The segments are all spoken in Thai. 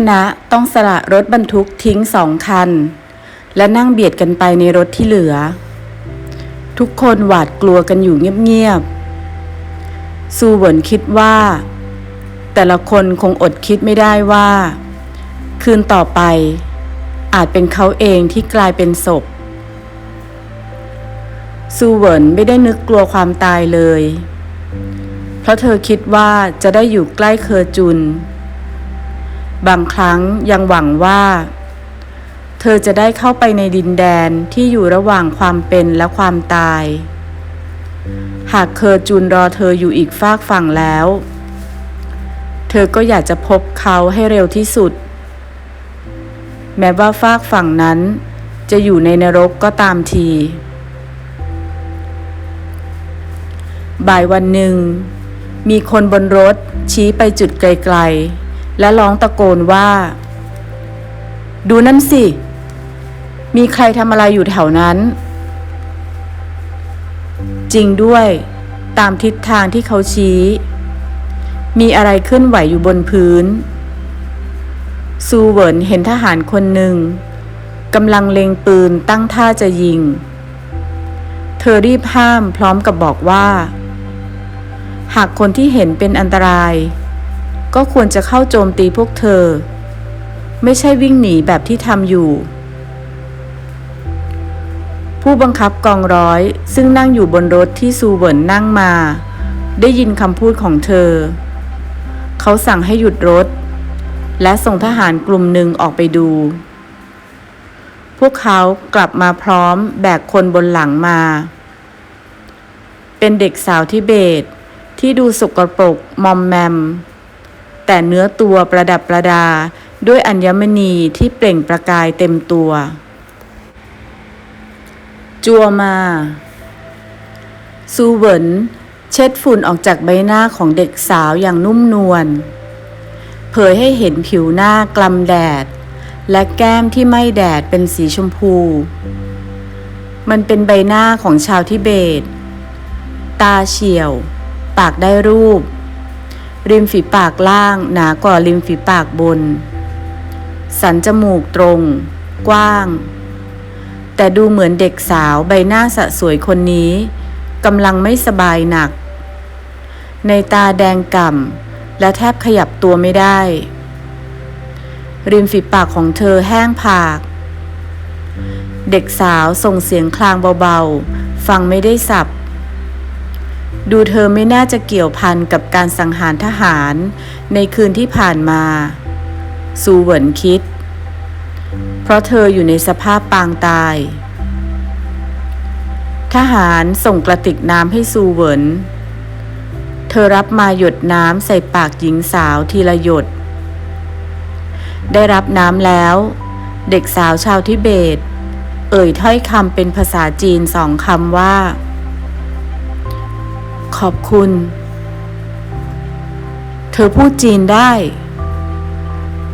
คณะต้องสละรถบรรทุกทิ้งสองคัน และนั่งเบียดกันไปในรถที่เหลือ ทุกคนหวาดกลัวกันอยู่เงียบๆซูเวินคิดว่า แต่ละคนคงอดคิดไม่ได้ว่า คืนต่อไป อาจเป็นเขาเองที่กลายเป็นศพซูเวินไม่ได้นึกกลัวความตายเลย เพราะเธอคิดว่าจะได้อยู่ใกล้เคอจุน บางครั้งยังหวังว่า เธอจะได้เข้าไปในดินแดนที่อยู่ระหว่างความเป็นและความตาย หากเคอจุนรอเธออยู่อีกฟากฝั่งแล้ว เธอก็อยากจะพบเขาให้เร็วที่สุด แม้ว่าฟากฝั่งนั้นจะอยู่ในนรกก็ตามที บ่ายวันหนึ่ง มีคนบนรถชี้ไปจุดไกลๆ และร้องตะโกนว่า ดูนั่นสิ มีใครทำอะไรอยู่แถวนั้น จริงด้วยตามทิศทางที่เขาชี้ มีอะไรเคลื่อนไหวอยู่บนพื้น ซูเวินเห็นทหารคนหนึ่งกำลังเล็งปืนตั้งท่าจะยิง เธอรีบห้ามพร้อมกับบอกว่า หากคนที่เห็นเป็นอันตราย ก็ควรจะเข้าโจมตีพวกเธอ ไม่ใช่วิ่งหนีแบบที่ทำอยู่ ผู้บังคับกองร้อยซึ่งนั่งอยู่บนรถที่ซูเวินนั่งมา ได้ยินคำพูดของเธอ เขาสั่งให้หยุดรถ และส่งทหารกลุ่มหนึ่งออกไปดู พวกเขากลับมาพร้อมแบกคนบนหลังมา เป็นเด็กสาวทิเบตที่ดูสกปรกมอมแมม แต่เนื้อตัวประดับประดา ด้วยอัญมณีที่เปล่งประกายเต็มตัว จัวมาซูเวินเช็ดฝุ่นออกจากใบหน้าของเด็กสาวอย่างนุ่มนวล เผยให้เห็นผิวหน้ากลำแดด และแก้มที่ไม่แดดเป็นสีชมพู มันเป็นใบหน้าของชาวทิเบต ตาเฉียว ปากได้รูป ริมฝีปากล่างหนากว่าริมฝีปากบน สันจมูกตรง กว้าง แต่ดูเหมือนเด็กสาวใบหน้าสะสวยคนนี้กำลังไม่สบายหนัก ในตาแดงก่ำและแทบขยับตัวไม่ได้ ริมฝีปากของเธอแห้งผาก เด็กสาวส่งเสียงคลางเบาๆ ฟังไม่ได้สับ ดูเธอไม่น่าจะเกี่ยวพันกับการสังหารทหาร ในคืนที่ผ่านมา ซูเหวินคิด เพราะเธออยู่ในสภาพปางตาย ทหารส่งกระติกน้ำให้ซูเหวินเธอรับมาหยดน้ำใส่ปากหญิงสาวทีละหยด ได้รับน้ำแล้ว เด็กสาวชาวทิเบต เอ่ยถ้อยคำเป็นภาษาจีนสองคำว่า ขอบคุณ เธอพูดจีนได้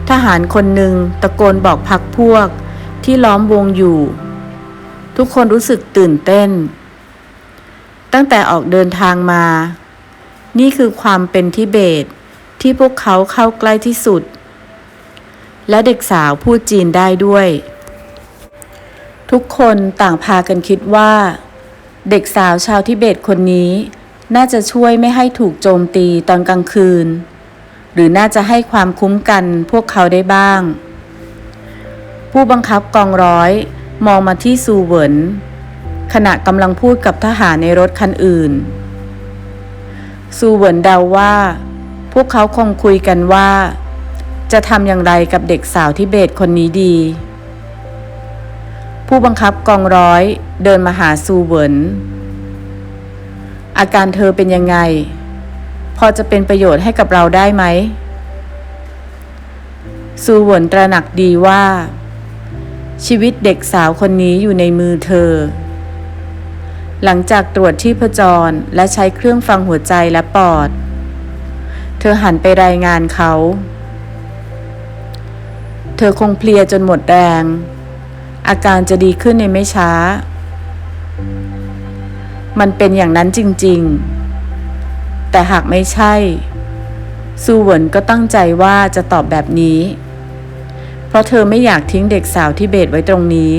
ทหารคนหนึ่งตะโกนบอกพักพวกที่ล้อมวงอยู่ ทุกคนรู้สึกตื่นเต้น ตั้งแต่ออกเดินทางมา นี่คือความเป็นทิเบตที่พวกเขาเข้าใกล้ที่สุด และเด็กสาวพูดจีนได้ด้วย ทุกคนต่างพากันคิดว่า เด็กสาวชาวทิเบตคนนี้ น่าจะช่วยไม่ให้ถูกโจมตีตอนกลางคืน หรือน่าจะให้ความคุ้มกันพวกเขาได้บ้าง ผู้บังคับกองร้อย มองมาที่ซูเหวินขณะกำลังพูดกับทหารในรถคันอื่น ซูเหวินเดาว่า พวกเขาคงคุยกันว่า จะทำอย่างไรกับเด็กสาวทิเบตคนนี้ดี ผู้บังคับกองร้อยเดินมาหาซูเหวิน อาการเธอเป็นยังไง พอจะเป็นประโยชน์ให้กับเราได้ไหมซูหวนตระหนักดีว่า ชีวิตเด็กสาวคนนี้อยู่ในมือเธอ หลังจากตรวจที่พจรและใช้เครื่องฟังหัวใจและปอด เธอหันไปรายงานเขา เธอคงเพลียจนหมดแรง อาการจะดีขึ้นในไม่ช้า มันเป็นอย่างนั้นจริงๆ แต่หากไม่ใช่ ซูเหวินก็ตั้งใจว่าจะตอบแบบนี้ เพราะเธอไม่อยากทิ้งเด็กสาวทิเบตไว้ตรงนี้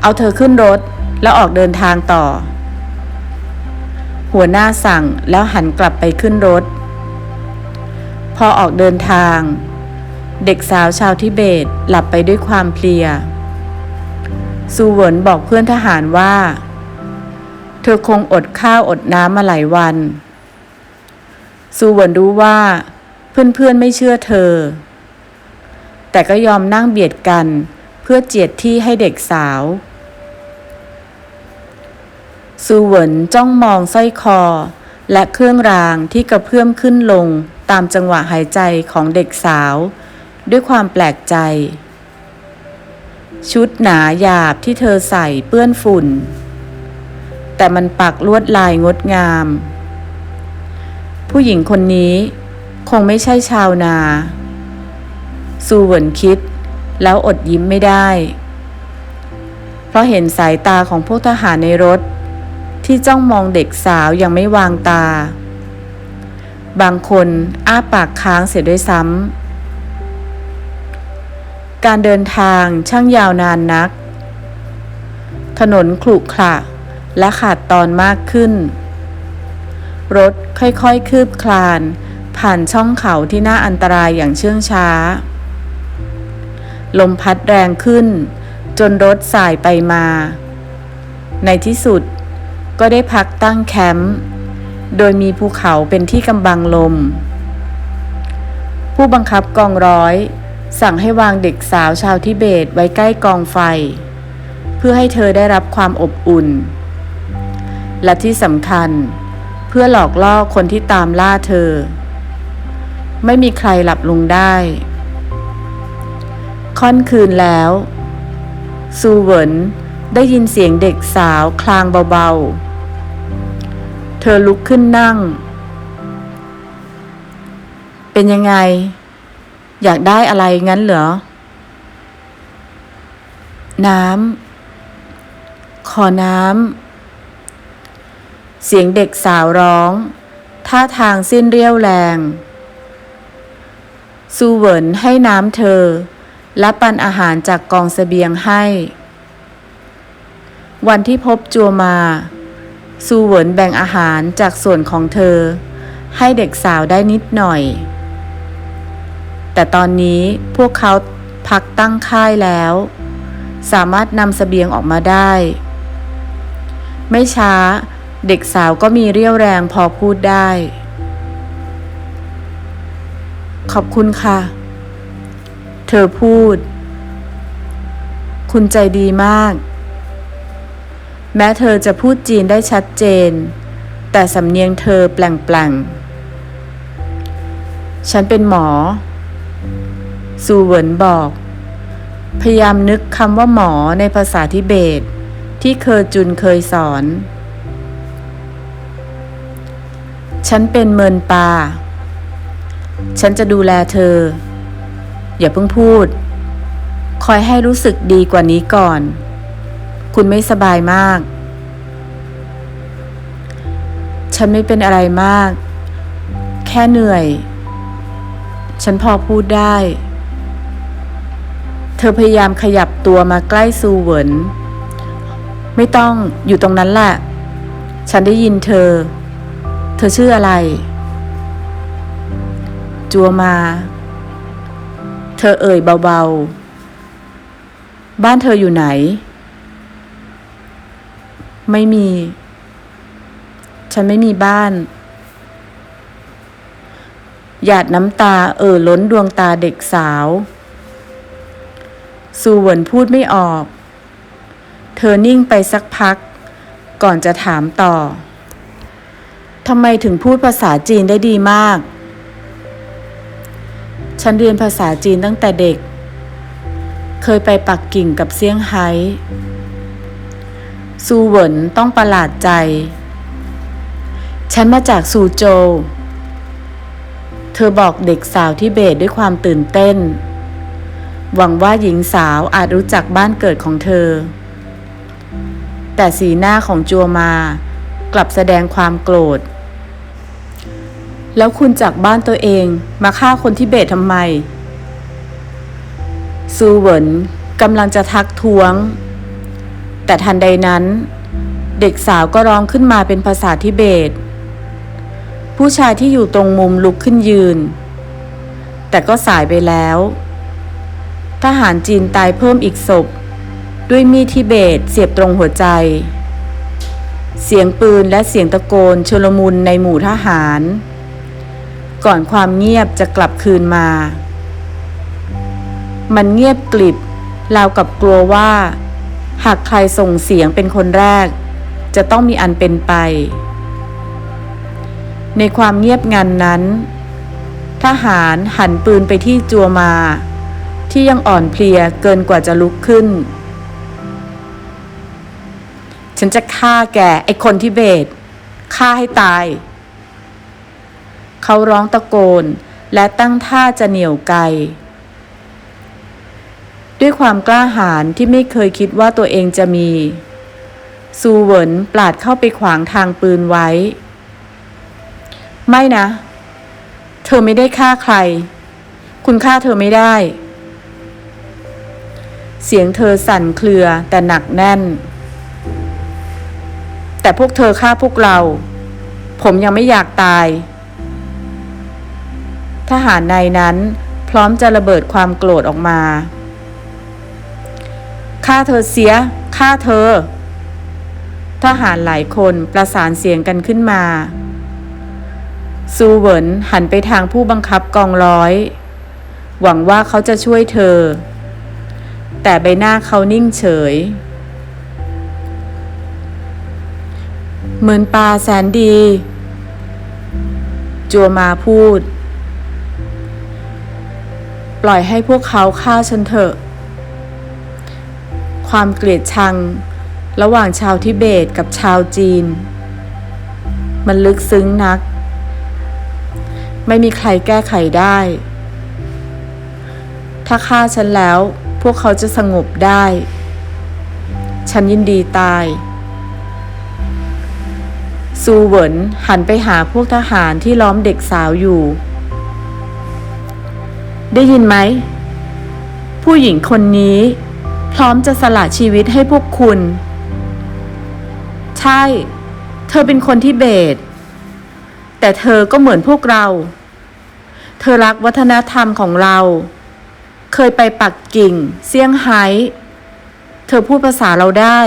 เอาเธอขึ้นรถแล้วออกเดินทางต่อ หัวหน้าสั่งแล้วหันกลับไปขึ้นรถ พอออกเดินทาง เด็กสาวชาวทิเบตหลับไปด้วยความเพลีย ซูเวินบอกเพื่อนทหารว่า เธอคงอดข้าวอดน้ำมาหลายวัน ซูเวินรู้ว่า เพื่อนๆไม่เชื่อเธอ แต่ก็ยอมนั่งเบียดกันเพื่อเจียดที่ให้เด็กสาว ซูเวินจ้องมองสร้อยคอ และเครื่องรางที่กระเพื่อมขึ้นลงตามจังหวะหายใจของเด็กสาว ด้วยความแปลกใจ ชุดหนาหยาบที่เธอใส่เปื้อนฝุ่น แต่มันปักลวดลายงดงาม ผู้หญิงคนนี้คงไม่ใช่ชาวนา ซูเหวินคิด แล้วอดยิ้มไม่ได้ เพราะเห็นสายตาของพวกทหารในรถ ที่จ้องมองเด็กสาวยังไม่วางตา บางคนอ้าปากค้างเสียด้วยซ้ำ การเดินทางช่างยาวนานนัก ถนนขรุขระและขาดตอนมากขึ้น รถค่อยๆ คืบคลาน ผ่านช่องเขาที่น่าอันตรายอย่างเชื่องช้า ลมพัดแรงขึ้น จนรถสายไปมา ในที่สุดก็ได้พักตั้งแคมป์โดยมีภูเขาเป็นที่กำบังลม ผู้บังคับกองร้อย สั่งให้วางเด็กสาวชาวทิเบตไว้ใกล้กองไฟ เพื่อให้เธอได้รับความอบอุ่น และที่สำคัญ เพื่อหลอกล่อคนที่ตามล่าเธอ ไม่มีใครหลับลงได้ ค่อนคืนแล้ว ซูเวินได้ยินเสียงเด็กสาวคลางเบาๆ เธอลุกขึ้นนั่ง เป็นยังไง อยากได้อะไรงั้นเหรอ น้ำ ขอน้ำ เสียงเด็กสาวร้อง ท่าทางสิ้นเรี่ยวแรง ซูเหวินให้น้ำเธอ และปันอาหารจากกองเสบียงให้ วันที่พบจัวมา ซูเหวินแบ่งอาหารจากส่วนของเธอ ให้เด็กสาวได้นิดหน่อย แต่ตอนนี้พวกเขาพักตั้งค่ายแล้ว สามารถนำเสบียงออกมาได้ ไม่ช้า เด็กสาวก็มีเรี่ยวแรงพอพูดได้ ขอบคุณค่ะ เธอพูด คุณใจดีมาก แม้เธอจะพูดจีนได้ชัดเจน แต่สำเนียงเธอแปลงๆฉันเป็นหมอ ซูเวินบอก พยายามนึกคำว่าหมอในภาษาทิเบต ที่เคอจุนเคยสอน ฉันเป็นเมินปา ฉันจะดูแลเธอ อย่าเพิ่งพูด คอยให้รู้สึกดีกว่านี้ก่อน คุณไม่สบายมาก ฉันไม่เป็นอะไรมาก แค่เหนื่อยฉันพอพูดได้ ธอพยายามขยับตัวมาใกล้ซูเหวิน ไม่ต้องอยู่ตรงนั้นแหละ ฉันได้ยินเธอ เธอชื่ออะไร จัวมา เธอเอ่ยเบาๆ บ้านเธออยู่ไหน ไม่มี ฉันไม่มีบ้าน หยาดน้ำตาเอ่อล้นดวงตาเด็กสาว ซูเหวินพูดไม่ออก เธอนิ่งไปสักพัก ก่อนจะถามต่อทำไมถึงพูดภาษาจีนได้ดีมาก ฉันเรียนภาษาจีนตั้งแต่เด็ก เคยไปปักกิ่งกับเซี่ยงไฮ้ซูเหวินต้องประหลาดใจ ฉันมาจากซูโจวเธอบอกเด็กสาวที่เบตด้วยความตื่นเต้น หวังว่าหญิงสาวอาจรู้จักบ้านเกิดของเธอ แต่สีหน้าของจัวมากลับแสดงความโกรธ แล้วคุณจากบ้านตัวเองมาฆ่าคนที่เบตทำไม ซูเหวินกำลังจะทักท้วง แต่ทันใดนั้น เด็กสาวก็ร้องขึ้นมาเป็นภาษาทิเบต ผู้ชายที่อยู่ตรงมุมลุกขึ้นยืน แต่ก็สายไปแล้ว ทหารจีนตายเพิ่มอีกศพ ด้วยมีดทิเบตเสียบตรงหัวใจ เสียงปืนและเสียงตะโกนชลมุนในหมู่ทหาร ก่อนความเงียบจะกลับคืนมา มันเงียบกลิบราวกับกลัวว่า หากใครส่งเสียงเป็นคนแรก จะต้องมีอันเป็นไป ในความเงียบงันนั้น ทหารหันปืนไปที่จัวมา ที่ยังอ่อนเพลียเกินกว่าจะลุกขึ้น ฉันจะฆ่าแกไอคนที่เบตฆ่าให้ตาย เขาร้องตะโกนและตั้งท่าจะเหนี่ยวไกด้วยความกล้าหาญที่ไม่เคยคิดว่าตัวเองจะมี ซูเวินปลาดเข้าไปขวางทางปืนไว้ ไม่นะ เธอไม่ได้ฆ่าใคร คุณฆ่าเธอไม่ได้ เสียงเธอสั่นเครือแต่หนักแน่น แต่พวกเธอฆ่าพวกเรา ผมยังไม่อยากตาย ทหารในนั้นพร้อมจะระเบิดความโกรธออกมาฆ่าเธอเสียฆ่าเธอ ทหารหลายคนประสานเสียงกันขึ้นมา ซูเหวินหันไปทางผู้บังคับกองร้อย หวังว่าเขาจะช่วยเธอ แต่ใบหน้าเขานิ่งเฉย เหมือนปลาแสนดี จัวมาพูด ปล่อยให้พวกเขาฆ่าฉันเถอะ ความเกลียดชัง ระหว่างชาวทิเบตกับชาวจีน มันลึกซึ้งนัก ไม่มีใครแก้ไขได้ ถ้าฆ่าฉันแล้ว พวกเขาจะสงบได้ ฉันยินดีตาย ซูเหวินหันไปหาพวกทหารที่ล้อมเด็กสาวอยู่ ได้ยินไหม ผู้หญิงคนนี้ พร้อมจะสละชีวิตให้พวกคุณ ใช่ เธอเป็นคนที่เบตแต่เธอก็เหมือนพวกเรา เธอรักวัฒนธรรมของเรา เคยไปปักกิ่ง เซี่ยงไฮ้ เธอพูดภาษาเราได้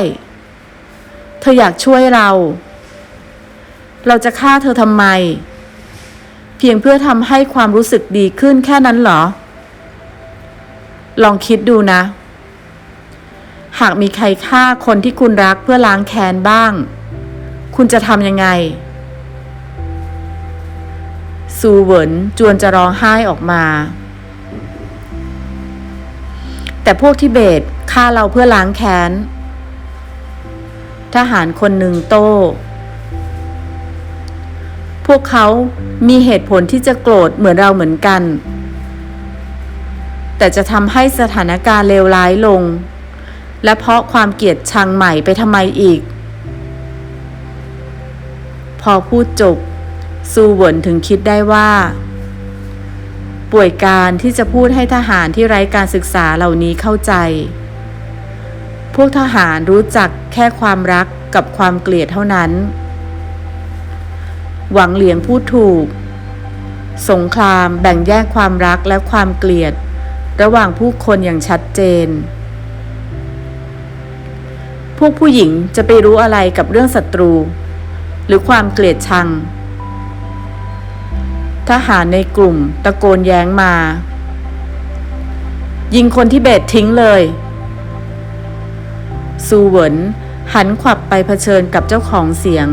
เธออยากช่วยเรา เราจะฆ่าเธอทำไม เพียงเพื่อทำให้ความรู้สึกดีขึ้นแค่นั้นเหรอ ลองคิดดูนะ หากมีใครฆ่าคนที่คุณรักเพื่อล้างแค้นบ้าง คุณจะทำยังไงซูเวินจวนจะร้องไห้ออกมา แต่พวกทิเบตฆ่าเราเพื่อล้างแค้น ทหารคนหนึ่งโต้ พวกเขามีเหตุผลที่จะโกรธเหมือนเราเหมือนกัน แต่จะทำให้สถานการณ์เลวร้ายลง และเพราะความเกลียดชังใหม่ไปทำไมอีก พอพูดจบซูเหวินถึงคิดได้ว่า ป่วยการที่จะพูดให้ทหารที่ไร้การศึกษาเหล่านี้เข้าใจ พวกทหารรู้จักแค่ความรักกับความเกลียดเท่านั้น หวังเหลียงพูดถูก สงครามแบ่งแยกความรักและความเกลียด ระหว่างผู้คนอย่างชัดเจน พวกผู้หญิงจะไปรู้อะไรกับเรื่องศัตรู หรือความเกลียดชัง ทหารในกลุ่ม ตะโกนแย้งมา ยิงคนที่เบตทิ้งเลย ซูเหวินหันขวับไปเผชิญกับเจ้าของเสียง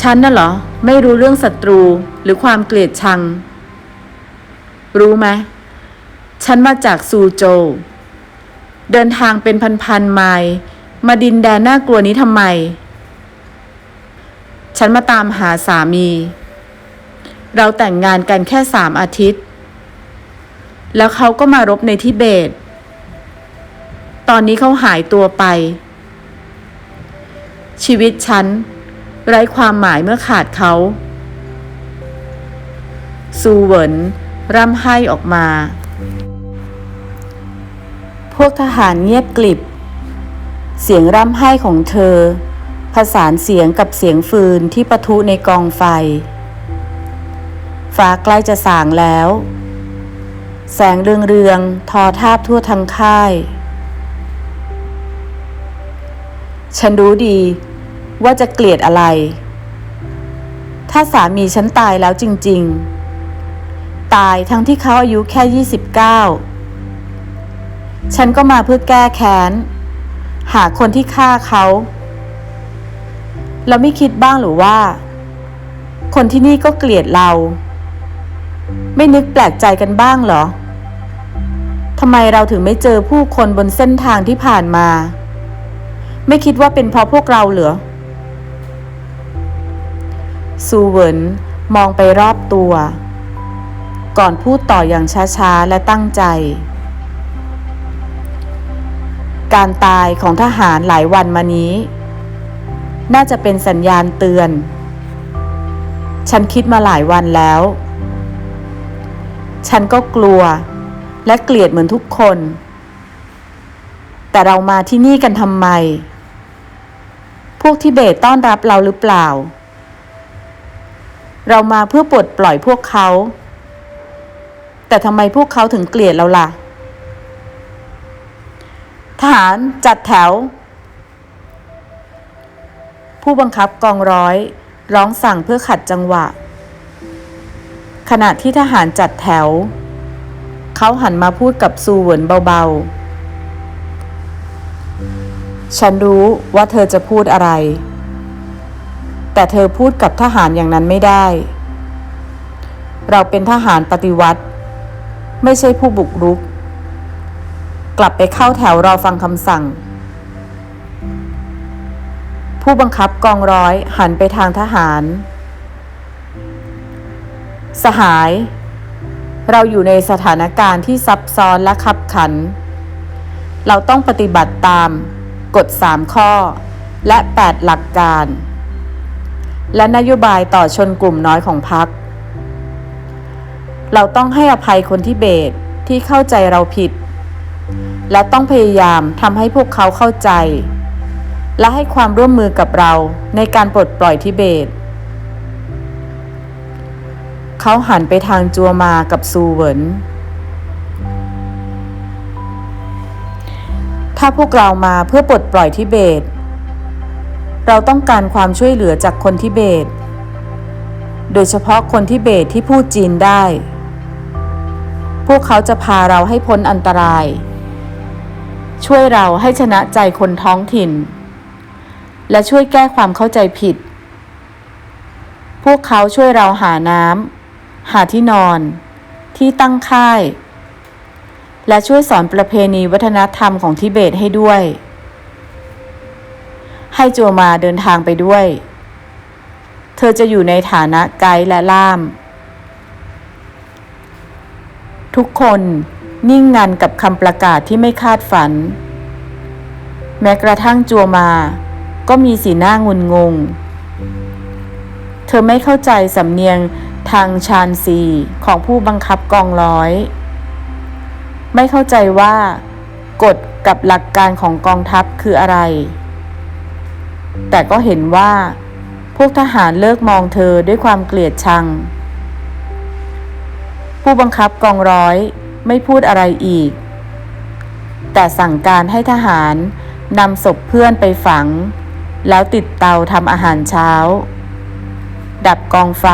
ฉันน่ะเหรอ ไม่รู้เรื่องศัตรูหรือความเกลียดชัง รู้ไหมฉันมาจากซูโจ เดินทางเป็นพันๆไมล์มาดินแดนน่ากลัวนี้ทำไม ฉันมาตามหาสามี เราแต่งงานกันแค่สามอาทิตย์ แล้วเขาก็มารบในทิเบต ตอนนี้เขาหายตัวไป ชีวิตฉัน ไร้ความหมายเมื่อขาดเขา ซูเหวินร่ำไห้ออกมา พวกทหารเงียบกลิบ เสียงร่ำไห้ของเธอ ผสานเสียงกับเสียงฟืนที่ปะทุในกองไฟ ฟ้าใกล้จะสางแล้ว แสงเรืองๆทอทาบทั่วทั้งค่าย ฉันรู้ดีว่าจะเกลียดอะไร ถ้าสามีฉันตายแล้วจริง ๆ ตายทั้งที่เขาอายุแค่ 29 ฉันก็มาเพื่อแก้แค้น หาคนที่ฆ่าเขา เราไม่คิดบ้างหรือว่า คนที่นี่ก็เกลียดเรา ไม่นึกแปลกใจกันบ้างเหรอทำไมเราถึงไม่เจอผู้คนบนเส้นทางที่ผ่านมา ไม่คิดว่าเป็นเพราะพวกเราเหรอซูเวินมองไปรอบตัว ก่อนพูดต่ออย่างช้าๆ และตั้งใจ การตายของทหารหลายวันมานี้ น่าจะเป็นสัญญาณเตือน ฉันคิดมาหลายวันแล้ว ฉันก็กลัว และเกลียดเหมือนทุกคน แต่เรามาที่นี่กันทำไม พวกทิเบตต้อนรับเราหรือเปล่า เรามาเพื่อปลดปล่อยพวกเขา แต่ทำไมพวกเขาถึงเกลียดเราล่ะ ทหารจัดแถว ผู้บังคับกองร้อย ร้องสั่งเพื่อขัดจังหวะ ขณะที่ทหารจัดแถว เขาหันมาพูดกับซูเหวินเบาๆ ฉันรู้ว่าเธอจะพูดอะไร แต่เธอพูดกับทหารอย่างนั้นไม่ได้ เราเป็นทหารปฏิวัติ ไม่ใช่ผู้บุกรุก กลับไปเข้าแถวรอฟังคำสั่ง ผู้บังคับกองร้อยหันไปทางทหาร สหาย เราอยู่ในสถานการณ์ที่ซับซ้อนและขับขัน เราต้องปฏิบัติตาม กฎ 3 ข้อ และ 8 หลักการ และนโยบายต่อชนกลุ่มน้อยของพรรคเราต้องให้อภัยคนที่เบตที่เข้าใจเราผิด และต้องพยายามทำให้พวกเขาเข้าใจ และให้ความร่วมมือกับเราในการปลดปล่อยทิเบต เขาหันไปทางจัวมากับซูเวินถ้าพวกเรามาเพื่อปลดปล่อยทิเบต เราต้องการความช่วยเหลือจากคนทิเบต โดยเฉพาะคนทิเบตที่พูดจีนได้ พวกเขาจะพาเราให้พ้นอันตราย ช่วยเราให้ชนะใจคนท้องถิ่น และช่วยแก้ความเข้าใจผิด พวกเขาช่วยเราหาน้ำหาที่นอน ที่ตั้งค่าย และช่วยสอนประเพณีวัฒนธรรมของทิเบตให้ด้วย ให้จัวมาเดินทางไปด้วย เธอจะอยู่ในฐานะไกด์และล่าม ทุกคนนิ่งงันกับคำประกาศที่ไม่คาดฝัน แม้กระทั่งจัวมา ก็มีสีหน้างุนงง เธอไม่เข้าใจสำเนียงทางชานซีของผู้บังคับกองร้อย ไม่เข้าใจว่ากฎกับหลักการของกองทัพคืออะไร แต่ก็เห็นว่า พวกทหารเลิกมองเธอด้วยความเกลียดชัง ผู้บังคับกองร้อยไม่พูดอะไรอีก แต่สั่งการให้ทหารนำศพเพื่อนไปฝัง แล้วติดเตาทำอาหารเช้า ดับกองไฟ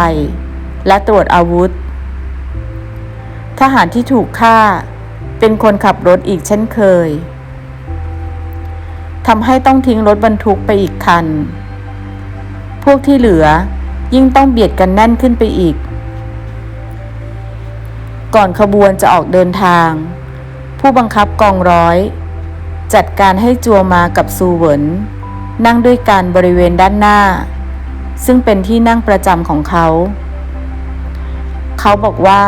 และตรวจอาวุธ ทหารที่ถูกฆ่าเป็นคนขับรถอีกเช่นเคยทำให้ต้องทิ้งรถบรรทุกไปอีกคัน พวกที่เหลือยิ่งต้องเบียดกันแน่นขึ้นไปอีก ก่อนขบวนจะออกเดินทาง ผู้บังคับกองร้อย จัดการให้จัวมากับซูเหวิน นั่งด้วยกันบริเวณด้านหน้า ซึ่งเป็นที่นั่งประจำของเขา เขาบอกว่า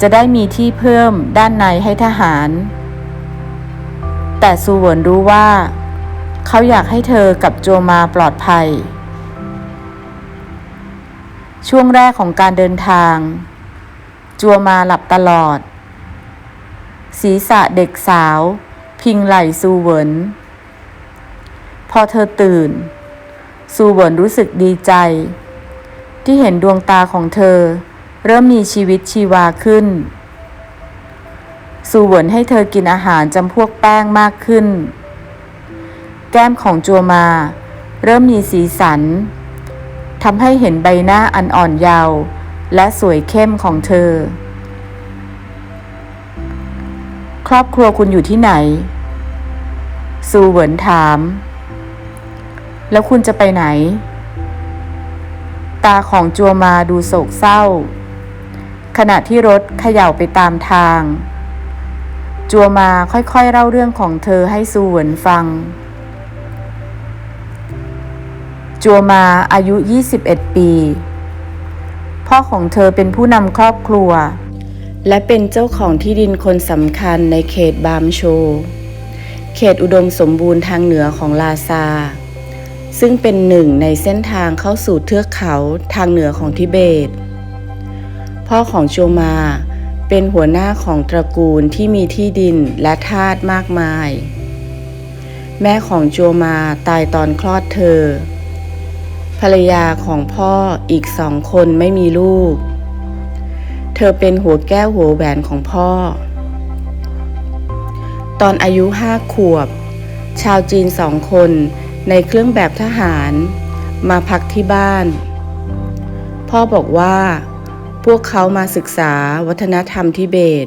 จะได้มีที่เพิ่มด้านในให้ทหาร แต่ซูเวินรู้ว่า เขาอยากให้เธอกับโจมาปลอดภัย ช่วงแรกของการเดินทาง จัวมาหลับตลอด ศีรษะเด็กสาว พิงไหล่ซูเวิน พอเธอตื่น ซูเวินรู้สึกดีใจ ที่เห็นดวงตาของเธอ เริ่มมีชีวิตชีวาขึ้น ซูเวินให้เธอกินอาหารจำพวกแป้งมากขึ้น แก้มของจัวมา เริ่มมีสีสันทำให้เห็นใบหน้าอันอ่อนเยาว์และสวยเข้มของเธอ ครอบครัวคุณอยู่ที่ไหน ซูเหวินถาม แล้วคุณจะไปไหน ตาของจัวมาดูโศกเศร้า ขณะที่รถเขย่าไปตามทาง จัวมาค่อยๆเล่าเรื่องของเธอให้ซูเหวินฟัง จัวมาอายุ 21 ปี พ่อของเธอเป็นผู้นำครอบครัว และเป็นเจ้าของที่ดินคนสำคัญในเขตบามโช เขตอุดมสมบูรณ์ทางเหนือของลาซา ซึ่งเป็นหนึ่งในเส้นทางเข้าสู่เทือกเขาทางเหนือของทิเบต พ่อของโจมาเป็นหัวหน้าของตระกูลที่มีที่ดินและทาสมากมาย แม่ของโจมาตายตอนคลอดเธอ ภรรยาของพ่ออีกสองคนไม่มีลูก เธอเป็นหัวแก้วหัวแหวนของพ่อ ตอนอายุห้าขวบ ชาวจีนสองคน ในเครื่องแบบทหารมาพักที่บ้าน พ่อบอกว่า พวกเขามาศึกษาวัฒนธรรมทิเบต